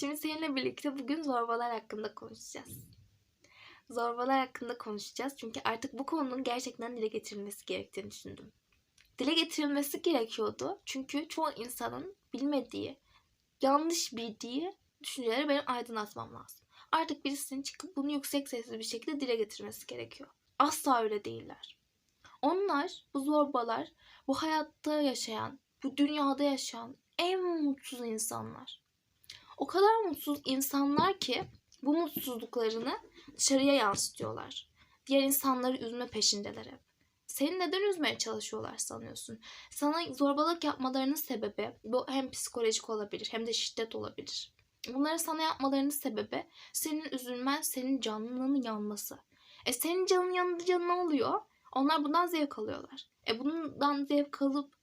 Şimdi seninle birlikte bugün zorbalar hakkında konuşacağız. Zorbalar hakkında konuşacağız çünkü artık bu konunun gerçekten dile getirilmesi gerektiğini düşündüm. Dile getirilmesi gerekiyordu çünkü çoğu insanın bilmediği, yanlış bildiği düşünceleri benim aydınlatmam lazım. Artık birisinin çıkıp bunu yüksek sesli bir şekilde dile getirmesi gerekiyor. Asla öyle değiller. Onlar, bu zorbalar, bu hayatta yaşayan, bu dünyada yaşayan en mutsuz insanlar. O kadar mutsuz insanlar ki bu mutsuzluklarını dışarıya yansıtıyorlar. Diğer insanları üzme peşindeler hep. Seni neden üzmeye çalışıyorlar sanıyorsun? Sana zorbalık yapmalarının sebebi bu hem psikolojik olabilir hem de şiddet olabilir. Bunları sana yapmalarının sebebi senin üzülmen, senin canının yanması. E senin canın yanınca ne oluyor? Onlar bundan zevk alıyorlar. E bundan zevk alıp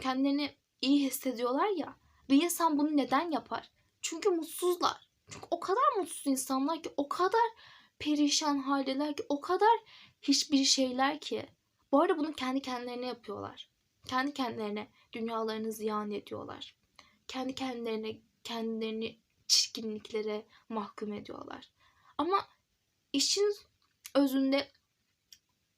kendilerini iyi hissediyorlar ya. Bir insan bunu neden yapar? Çünkü mutsuzlar. Çünkü o kadar mutsuz insanlar ki, o kadar perişan haldeler ki, o kadar hiçbir şeyler ki. Bu arada bunu kendi kendilerine yapıyorlar. Kendi kendilerine dünyalarını ziyan ediyorlar. Kendi kendilerine kendilerini çirkinliklere mahkum ediyorlar. Ama işin özünde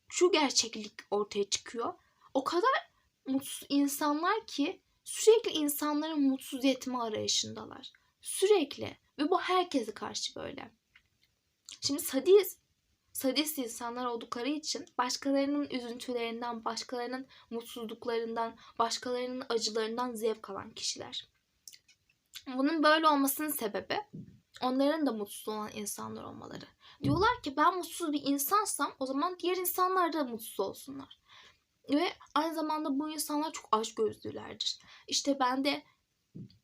şu gerçeklik ortaya çıkıyor. O kadar mutsuz insanlar ki sürekli insanları mutsuz etme arayışındalar. Sürekli. Ve bu herkese karşı böyle. Şimdi sadist, sadist insanlar oldukları için başkalarının üzüntülerinden, başkalarının mutsuzluklarından, başkalarının acılarından zevk alan kişiler. Bunun böyle olmasının sebebi onların da mutsuz olan insanlar olmaları. Diyorlar ki ben mutsuz bir insansam o zaman diğer insanlar da mutsuz olsunlar. Ve aynı zamanda bu insanlar çok aç gözlülerdir. İşte ben de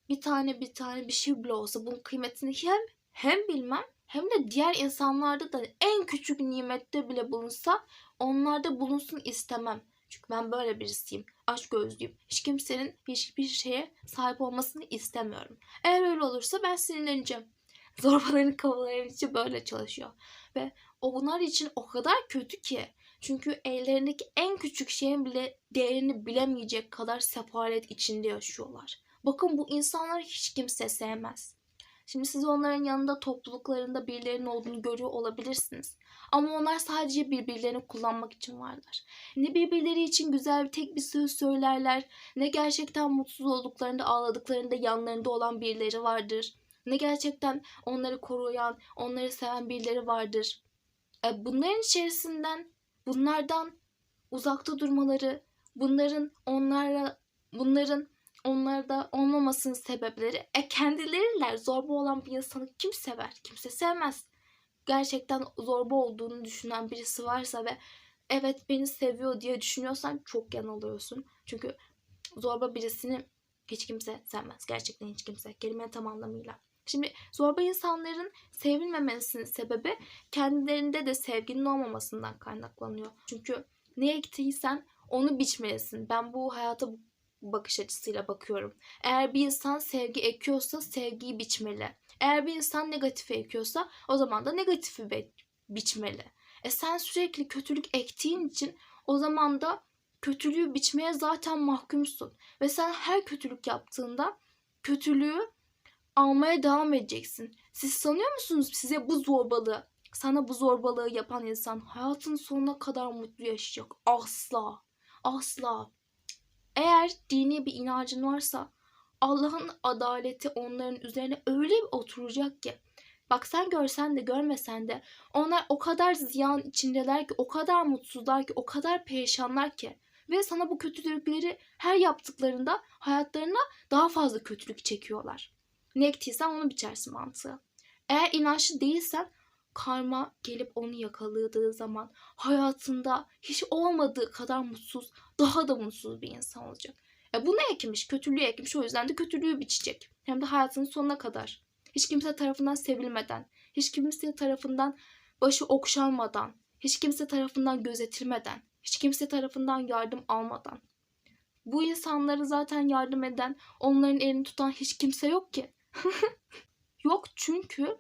bir tane bir tane bir şey bile olsa bunun kıymetini hem hem bilmem hem de diğer insanlarda da en küçük nimette bile bulunsa onlarda bulunsun istemem. Çünkü ben böyle birisiyim. Aç gözlüyüm. Hiç kimsenin hiçbir şeye sahip olmasını istemiyorum. Eğer öyle olursa ben sinirleneceğim. Zorbaların kafaları içi böyle çalışıyor. Ve onlar için o kadar kötü ki. Çünkü ellerindeki en küçük şeyin bile değerini bilemeyecek kadar sefalet içinde yaşıyorlar. Bakın bu insanları hiç kimse sevmez. Şimdi siz onların yanında topluluklarında birilerinin olduğunu görüyor olabilirsiniz. Ama onlar sadece birbirlerini kullanmak için varlar. Ne birbirleri için güzel bir tek bir söz söylerler, ne gerçekten mutsuz olduklarında ağladıklarında yanlarında olan birileri vardır. Ne gerçekten onları koruyan, onları seven birileri vardır. E, bunların içerisinden, bunlardan uzakta durmaları, bunların onlarla, bunların onlarda olmamasının sebepleri e kendileriler zorba olan bir insanı kim sever? Kimse sevmez. Gerçekten zorba olduğunu düşünen birisi varsa ve evet beni seviyor diye düşünüyorsan çok yanılıyorsun. Çünkü zorba birisini hiç kimse sevmez. Gerçekten hiç kimse. Kelime tam anlamıyla. Şimdi zorba insanların sevilmemesinin sebebi kendilerinde de sevginin olmamasından kaynaklanıyor. Çünkü ne ektiysen onu biçmelisin. Ben bu hayata bu bakış açısıyla bakıyorum. Eğer bir insan sevgi ekiyorsa sevgiyi biçmeli. Eğer bir insan negatif ekiyorsa o zaman da negatifi bi- biçmeli. E sen sürekli kötülük ektiğin için o zaman da kötülüğü biçmeye zaten mahkumsun. Ve sen her kötülük yaptığında kötülüğü almaya devam edeceksin. Siz sanıyor musunuz size bu zorbalığı, sana bu zorbalığı yapan insan hayatın sonuna kadar mutlu yaşayacak? Asla. Asla. Eğer dini bir inancın varsa Allah'ın adaleti onların üzerine öyle bir oturacak ki bak sen görsen de görmesen de onlar o kadar ziyan içindeler ki o kadar mutsuzlar ki o kadar perişanlar ki ve sana bu kötülükleri her yaptıklarında hayatlarına daha fazla kötülük çekiyorlar. Ne ektiysen onu biçersin mantığı. Eğer inançlı değilsen karma gelip onu yakaladığı zaman hayatında hiç olmadığı kadar mutsuz, daha da mutsuz bir insan olacak. E bunu ekmiş, kötülüğü ekmiş o yüzden de kötülüğü biçecek. Hem de hayatının sonuna kadar. Hiç kimse tarafından sevilmeden, hiç kimse tarafından başı okşanmadan, hiç kimse tarafından gözetilmeden, hiç kimse tarafından yardım almadan. Bu insanları zaten yardım eden, onların elini tutan hiç kimse yok ki. yok çünkü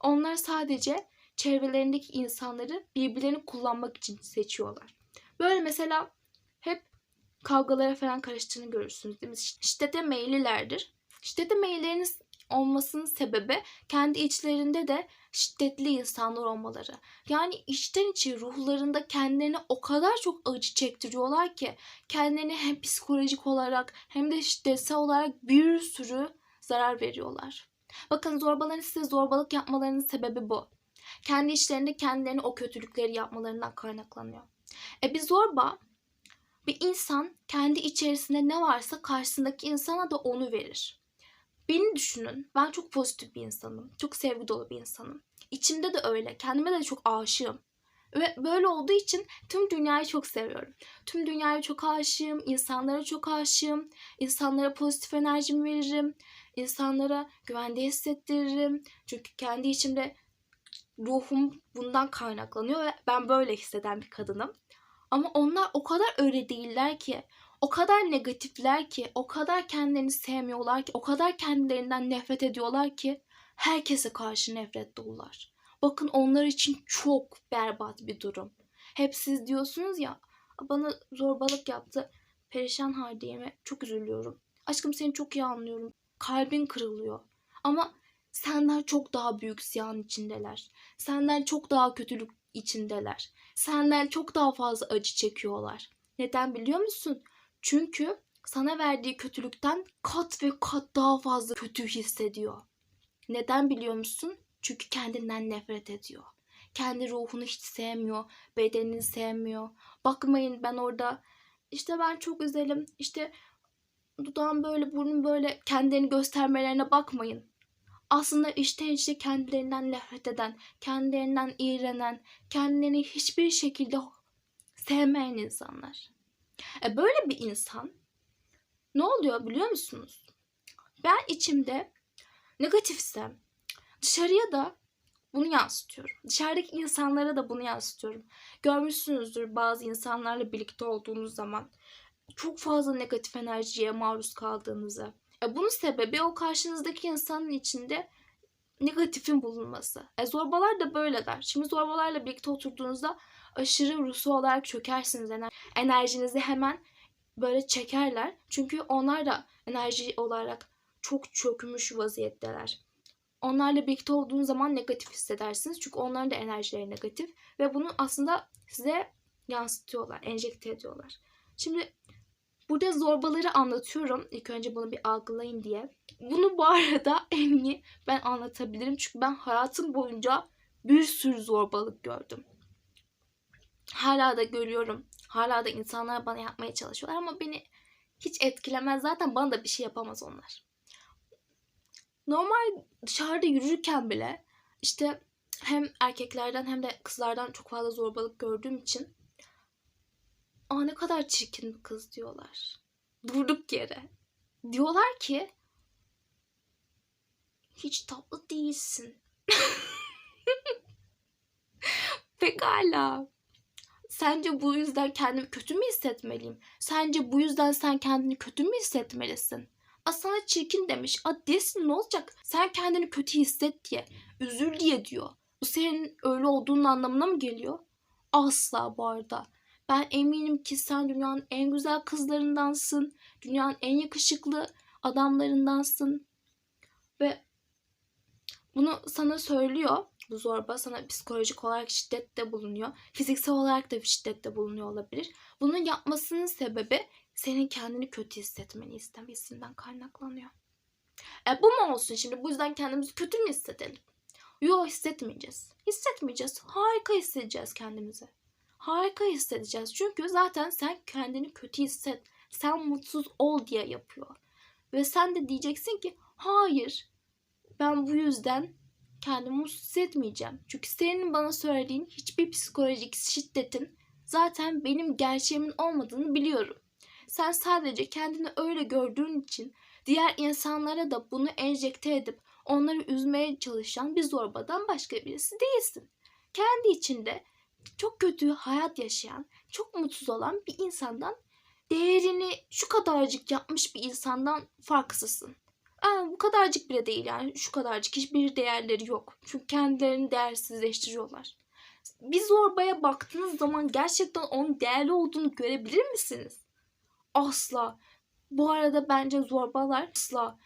onlar sadece çevrelerindeki insanları birbirlerini kullanmak için seçiyorlar. Böyle mesela hep kavgalara falan karıştığını görürsünüz değil mi? Şiddete meyillilerdir. Şiddete meyilleriniz olmasının sebebi kendi içlerinde de şiddetli insanlar olmaları. Yani içten içe ruhlarında kendilerine o kadar çok acı çektiriyorlar ki kendilerine hem psikolojik olarak hem de şiddetsel olarak bir sürü zarar veriyorlar. Bakın zorbaların size zorbalık yapmalarının sebebi bu. Kendi içlerinde kendilerine o kötülükleri yapmalarından kaynaklanıyor. E bir zorba bir insan kendi içerisinde ne varsa karşısındaki insana da onu verir. Beni düşünün. Ben çok pozitif bir insanım. Çok sevgi dolu bir insanım. İçimde de öyle. Kendime de çok aşığım. Ve böyle olduğu için tüm dünyayı çok seviyorum. Tüm dünyaya çok aşığım. insanlara çok aşığım. İnsanlara pozitif enerjimi veririm. İnsanlara güvende hissettiririm. Çünkü kendi içimde ruhum bundan kaynaklanıyor ve ben böyle hisseden bir kadınım. Ama onlar o kadar öyle değiller ki. O kadar negatifler ki, o kadar kendilerini sevmiyorlar ki, o kadar kendilerinden nefret ediyorlar ki herkese karşı nefret dolular. Bakın onlar için çok berbat bir durum. Hep siz diyorsunuz ya bana zorbalık yaptı. Perişan haliyeme çok üzülüyorum. Aşkım seni çok iyi anlıyorum. Kalbin kırılıyor. Ama senden çok daha büyük ziyan içindeler. Senden çok daha kötülük içindeler. Senden çok daha fazla acı çekiyorlar. Neden biliyor musun? Çünkü sana verdiği kötülükten kat ve kat daha fazla kötü hissediyor. Neden biliyor musun? Çünkü kendinden nefret ediyor. Kendi ruhunu hiç sevmiyor, bedenini sevmiyor. Bakmayın ben orada işte ben çok güzelim, işte dudağım böyle, burnum böyle kendilerini göstermelerine bakmayın. Aslında içten içe kendilerinden nefret eden, kendilerinden iğrenen, kendilerini hiçbir şekilde sevmeyen insanlar. E böyle bir insan ne oluyor biliyor musunuz? Ben içimde negatifsem dışarıya da bunu yansıtıyorum. Dışarıdaki insanlara da bunu yansıtıyorum. Görmüşsünüzdür bazı insanlarla birlikte olduğunuz zaman çok fazla negatif enerjiye maruz kaldığınızı. E bunun sebebi o karşınızdaki insanın içinde negatifin bulunması. E zorbalar da böyleler. Şimdi zorbalarla birlikte oturduğunuzda aşırı ruhsal olarak çökersiniz. Ener- enerjinizi hemen böyle çekerler. Çünkü onlar da enerji olarak çok çökmüş vaziyetteler. Onlarla birlikte olduğunuz zaman negatif hissedersiniz. Çünkü onların da enerjileri negatif. Ve bunu aslında size yansıtıyorlar, enjekte ediyorlar. Şimdi burada zorbaları anlatıyorum. İlk önce bunu bir algılayın diye. Bunu bu arada en iyi ben anlatabilirim. Çünkü ben hayatım boyunca bir sürü zorbalık gördüm. Hala da görüyorum. Hala da insanlar bana yapmaya çalışıyorlar ama beni hiç etkilemez. Zaten bana da bir şey yapamaz onlar. Normal dışarıda yürürken bile işte hem erkeklerden hem de kızlardan çok fazla zorbalık gördüğüm için aa ne kadar çirkin bir kız diyorlar. Durduk yere. Diyorlar ki hiç tatlı değilsin. Pekala. Sence bu yüzden kendimi kötü mü hissetmeliyim? Sence bu yüzden sen kendini kötü mü hissetmelisin? A sana çirkin demiş. A desin ne olacak? Sen kendini kötü hisset diye. Üzül diye diyor. Bu senin öyle olduğunun anlamına mı geliyor? Asla bu arada. Ben eminim ki sen dünyanın en güzel kızlarındansın. Dünyanın en yakışıklı adamlarındansın. Ve bunu sana söylüyor. Bu zorba sana psikolojik olarak şiddette bulunuyor. Fiziksel olarak da şiddette bulunuyor olabilir. Bunun yapmasının sebebi senin kendini kötü hissetmeni istemesinden kaynaklanıyor. E bu mu olsun şimdi? Bu yüzden kendimizi kötü mü hissedelim? Yok hissetmeyeceğiz. Hissetmeyeceğiz. Harika hissedeceğiz kendimizi. Harika hissedeceğiz. Çünkü zaten sen kendini kötü hisset. Sen mutsuz ol diye yapıyor. Ve sen de diyeceksin ki hayır ben bu yüzden kendimi mutsuz hissetmeyeceğim. Çünkü senin bana söylediğin hiçbir psikolojik şiddetin zaten benim gerçeğimin olmadığını biliyorum. Sen sadece kendini öyle gördüğün için diğer insanlara da bunu enjekte edip onları üzmeye çalışan bir zorbadan başka birisi değilsin. Kendi içinde çok kötü hayat yaşayan, çok mutsuz olan bir insandan değerini şu kadarcık yapmış bir insandan farksızsın. Aa, bu kadarcık bile değil yani şu kadarcık hiçbir değerleri yok. Çünkü kendilerini değersizleştiriyorlar. Bir zorbaya baktığınız zaman gerçekten onun değerli olduğunu görebilir misiniz? Asla. Bu arada bence zorbalar asla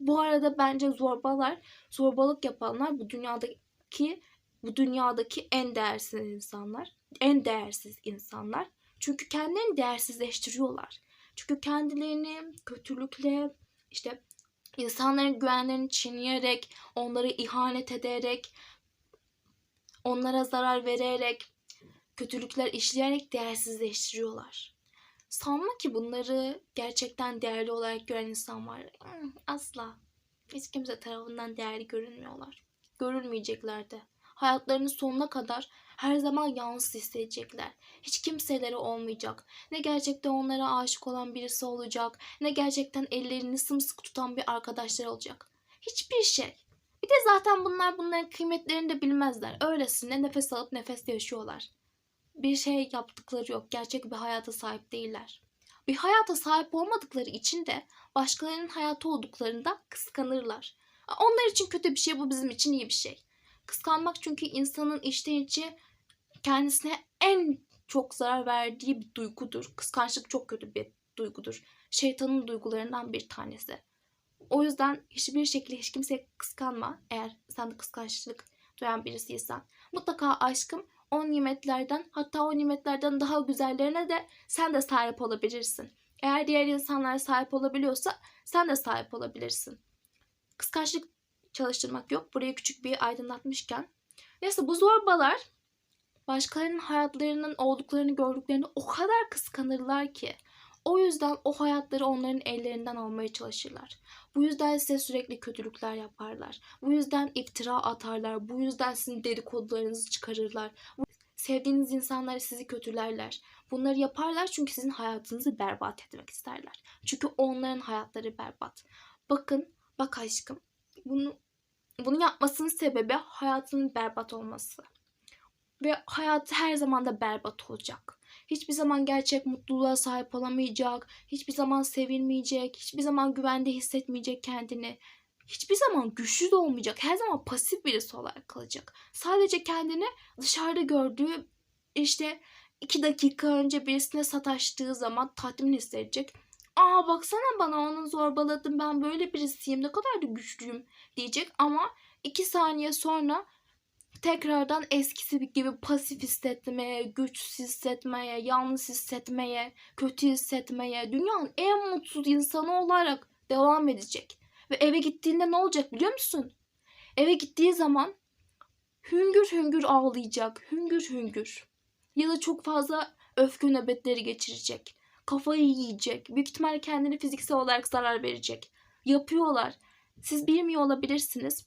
Bu arada bence zorbalar, zorbalık yapanlar bu dünyadaki bu dünyadaki en değersiz insanlar. En değersiz insanlar. Çünkü kendilerini değersizleştiriyorlar. Çünkü kendilerini kötülükle işte insanların güvenlerini çiğneyerek, onları ihanet ederek, onlara zarar vererek, kötülükler işleyerek değersizleştiriyorlar. Sanma ki bunları gerçekten değerli olarak gören insan var. Hmm, Asla. Hiç kimse tarafından değerli görünmüyorlar. Görülmeyecekler de. Hayatlarının sonuna kadar her zaman yalnız hissedecekler. Hiç kimseleri olmayacak. Ne gerçekten onlara aşık olan birisi olacak, ne gerçekten ellerini sımsıkı tutan bir arkadaşları olacak. Hiçbir şey. Bir de zaten bunlar bunların kıymetlerini de bilmezler. Öylesine nefes alıp nefes yaşıyorlar. Bir şey yaptıkları yok. Gerçek bir hayata sahip değiller. Bir hayata sahip olmadıkları için de başkalarının hayatı olduklarında kıskanırlar. Onlar için kötü bir şey bu bizim için iyi bir şey. Kıskanmak çünkü insanın içten içe kendisine en çok zarar verdiği bir duygudur. Kıskançlık çok kötü bir duygudur. Şeytanın duygularından bir tanesi. O yüzden hiçbir şekilde hiç kimseye kıskanma. Eğer sen de kıskançlık duyan birisiysen. Mutlaka aşkım o nimetlerden hatta o nimetlerden daha güzellerine de sen de sahip olabilirsin. Eğer diğer insanlar sahip olabiliyorsa sen de sahip olabilirsin. Kıskançlık çalıştırmak yok. Buraya küçük bir aydınlatmışken. Neyse bu zorbalar başkalarının hayatlarının olduklarını gördüklerini o kadar kıskanırlar ki. O yüzden o hayatları onların ellerinden almaya çalışırlar. Bu yüzden size sürekli kötülükler yaparlar. Bu yüzden iftira atarlar. Bu yüzden sizin dedikodularınızı çıkarırlar. Sevdiğiniz insanlar sizi kötülerler. Bunları yaparlar çünkü sizin hayatınızı berbat etmek isterler. Çünkü onların hayatları berbat. Bakın, bak aşkım. Bunu bunu yapmasının sebebi hayatının berbat olması. Ve hayatı her zaman da berbat olacak. Hiçbir zaman gerçek mutluluğa sahip olamayacak. Hiçbir zaman sevilmeyecek. Hiçbir zaman güvende hissetmeyecek kendini. Hiçbir zaman güçlü de olmayacak. Her zaman pasif birisi olarak kalacak. Sadece kendini dışarıda gördüğü işte iki dakika önce birisine sataştığı zaman tatmin hissedecek. Aa baksana bana onu zorbaladım ben böyle birisiyim ne kadar da güçlüyüm diyecek ama iki saniye sonra tekrardan eskisi gibi pasif hissetmeye, güçsüz hissetmeye, yalnız hissetmeye, kötü hissetmeye, dünyanın en mutsuz insanı olarak devam edecek. Ve eve gittiğinde ne olacak biliyor musun? Eve gittiği zaman hüngür hüngür ağlayacak, hüngür hüngür. Ya da çok fazla öfke nöbetleri geçirecek. Kafayı yiyecek. Büyük ihtimalle kendini fiziksel olarak zarar verecek. Yapıyorlar. Siz bilmiyor olabilirsiniz.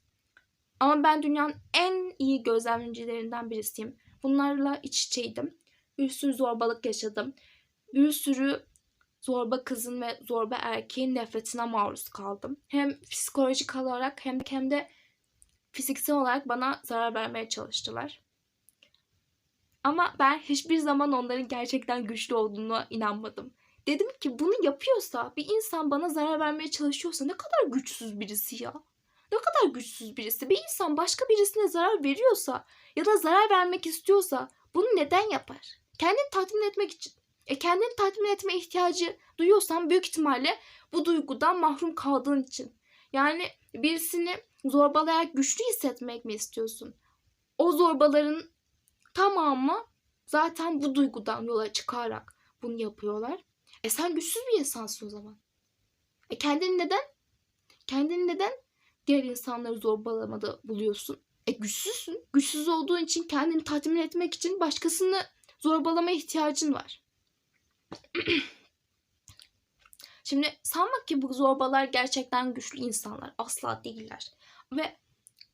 Ama ben dünyanın en iyi gözlemcilerinden birisiyim. Bunlarla iç içeydim. Bir sürü zorbalık yaşadım. Bir sürü zorba kızın ve zorba erkeğin nefretine maruz kaldım. Hem psikolojik olarak hem de, hem de fiziksel olarak bana zarar vermeye çalıştılar. Ama ben hiçbir zaman onların gerçekten güçlü olduğuna inanmadım. Dedim ki bunu yapıyorsa bir insan bana zarar vermeye çalışıyorsa ne kadar güçsüz birisi ya. Ne kadar güçsüz birisi. Bir insan başka birisine zarar veriyorsa ya da zarar vermek istiyorsa bunu neden yapar? Kendini tatmin etmek için. E kendini tatmin etme ihtiyacı duyuyorsan büyük ihtimalle bu duygudan mahrum kaldığın için. Yani birisini zorbalayarak güçlü hissetmek mi istiyorsun? O zorbaların tamamı zaten bu duygudan yola çıkarak bunu yapıyorlar. E sen güçsüz bir insansın o zaman. E kendini neden? Kendini neden diğer insanları zorbalamada buluyorsun? E güçsüzsün. Güçsüz olduğun için kendini tatmin etmek için başkasını zorbalama ihtiyacın var. Şimdi sanma ki bu zorbalar gerçekten güçlü insanlar. Asla değiller. Ve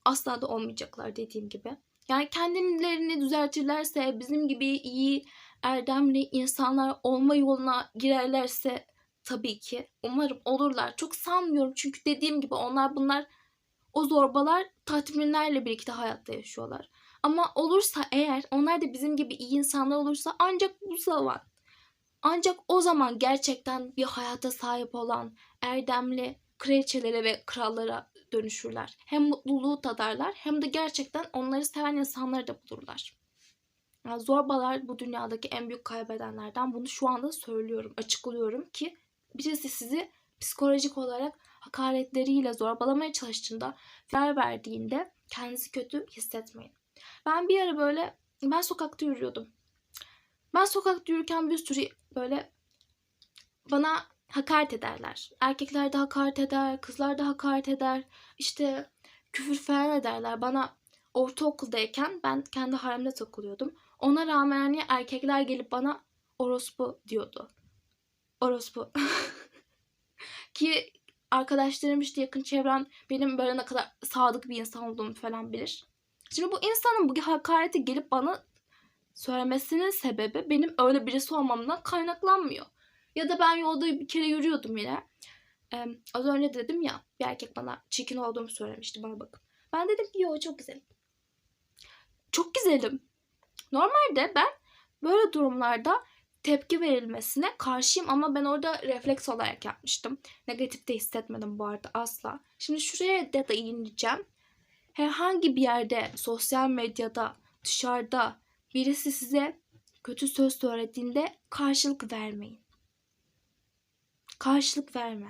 asla da olmayacaklar dediğim gibi. Yani kendilerini düzeltirlerse, bizim gibi iyi, erdemli insanlar olma yoluna girerlerse tabii ki umarım olurlar. Çok sanmıyorum çünkü dediğim gibi onlar bunlar o zorbalar tatminlerle birlikte hayatta yaşıyorlar. Ama olursa eğer onlar da bizim gibi iyi insanlar olursa ancak bu zaman ancak o zaman gerçekten bir hayata sahip olan erdemli kraliçelere ve krallara dönüşürler. Hem mutluluğu tadarlar hem de gerçekten onları seven insanları da bulurlar. Yani zorbalar bu dünyadaki en büyük kaybedenlerden bunu şu anda söylüyorum, açıklıyorum ki birisi sizi psikolojik olarak hakaretleriyle zorbalamaya çalıştığında, zarar verdiğinde kendinizi kötü hissetmeyin. Ben bir ara böyle, ben sokakta yürüyordum. Ben sokakta yürürken bir sürü böyle bana hakaret ederler. Erkekler de hakaret eder, kızlar da hakaret eder. İşte küfür falan ederler. Bana ortaokuldayken ben kendi halimde takılıyordum. Ona rağmen hani erkekler gelip bana orospu diyordu. Orospu. Ki arkadaşlarım işte yakın çevrem benim böyle ne kadar sadık bir insan olduğumu falan bilir. Şimdi bu insanın bu hakareti gelip bana söylemesinin sebebi benim öyle birisi olmamdan kaynaklanmıyor. Ya da ben yolda bir kere yürüyordum yine. Ee, az önce dedim ya bir erkek bana çirkin olduğumu söylemişti bana bakın. Ben dedim yo çok güzelim. Çok güzelim. Normalde ben böyle durumlarda tepki verilmesine karşıyım ama ben orada refleks olarak yapmıştım. Negatif de hissetmedim bu arada asla. Şimdi şuraya da değineceğim. Herhangi bir yerde, sosyal medyada, dışarıda birisi size kötü söz söylediğinde karşılık vermeyin. Karşılık verme.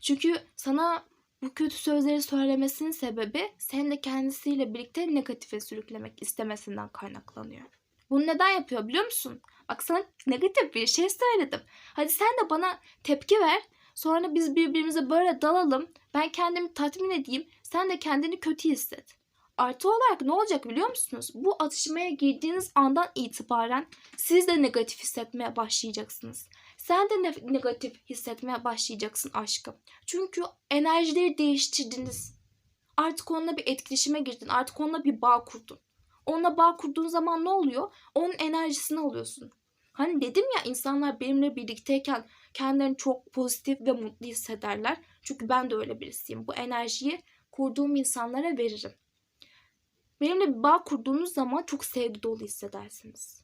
Çünkü sana bu kötü sözleri söylemesinin sebebi senin de kendisiyle birlikte negatife sürüklemek istemesinden kaynaklanıyor. Bunu neden yapıyor biliyor musun? Bak sana negatif bir şey söyledim. Hadi sen de bana tepki ver. Sonra biz birbirimize böyle dalalım. Ben kendimi tatmin edeyim. Sen de kendini kötü hisset. Artı olarak ne olacak biliyor musunuz? Bu atışmaya girdiğiniz andan itibaren siz de negatif hissetmeye başlayacaksınız. Sen de ne- negatif hissetmeye başlayacaksın aşkım. Çünkü enerjileri değiştirdiniz. Artık onunla bir etkileşime girdin. Artık onunla bir bağ kurdun. Onunla bağ kurduğun zaman ne oluyor? Onun enerjisini alıyorsun. Hani dedim ya insanlar benimle birlikteyken kendilerini çok pozitif ve mutlu hissederler. Çünkü ben de öyle birisiyim. Bu enerjiyi kurduğum insanlara veririm. Benimle bir bağ kurduğunuz zaman çok sevgi dolu hissedersiniz.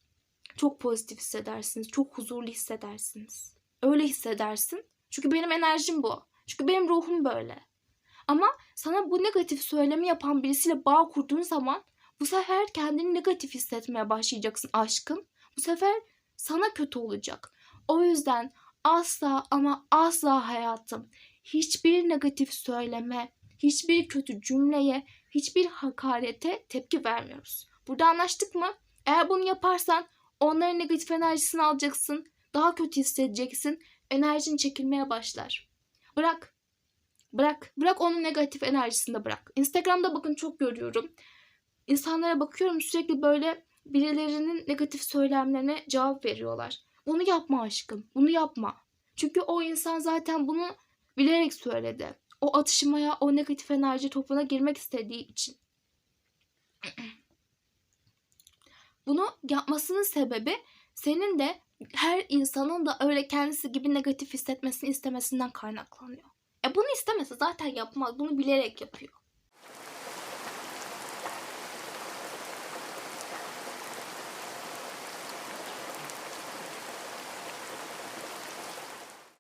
Çok pozitif hissedersiniz. Çok huzurlu hissedersiniz. Öyle hissedersin. Çünkü benim enerjim bu. Çünkü benim ruhum böyle. Ama sana bu negatif söylemi yapan birisiyle bağ kurduğun zaman bu sefer kendini negatif hissetmeye başlayacaksın aşkım. Bu sefer sana kötü olacak. O yüzden asla ama asla hayatım hiçbir negatif söyleme, hiçbir kötü cümleye, hiçbir hakarete tepki vermiyoruz. Burada anlaştık mı? Eğer bunu yaparsan onların negatif enerjisini alacaksın. Daha kötü hissedeceksin. Enerjin çekilmeye başlar. Bırak. Bırak. Bırak onun negatif enerjisini de bırak. Instagram'da bakın çok görüyorum. İnsanlara bakıyorum sürekli böyle birilerinin negatif söylemlerine cevap veriyorlar. Bunu yapma aşkım. Bunu yapma. Çünkü o insan zaten bunu bilerek söyledi. O atışmaya, o negatif enerji topuna girmek istediği için. Bunu yapmasının sebebi senin de her insanın da öyle kendisi gibi negatif hissetmesini istemesinden kaynaklanıyor. E bunu istemese zaten yapmaz. Bunu bilerek yapıyor.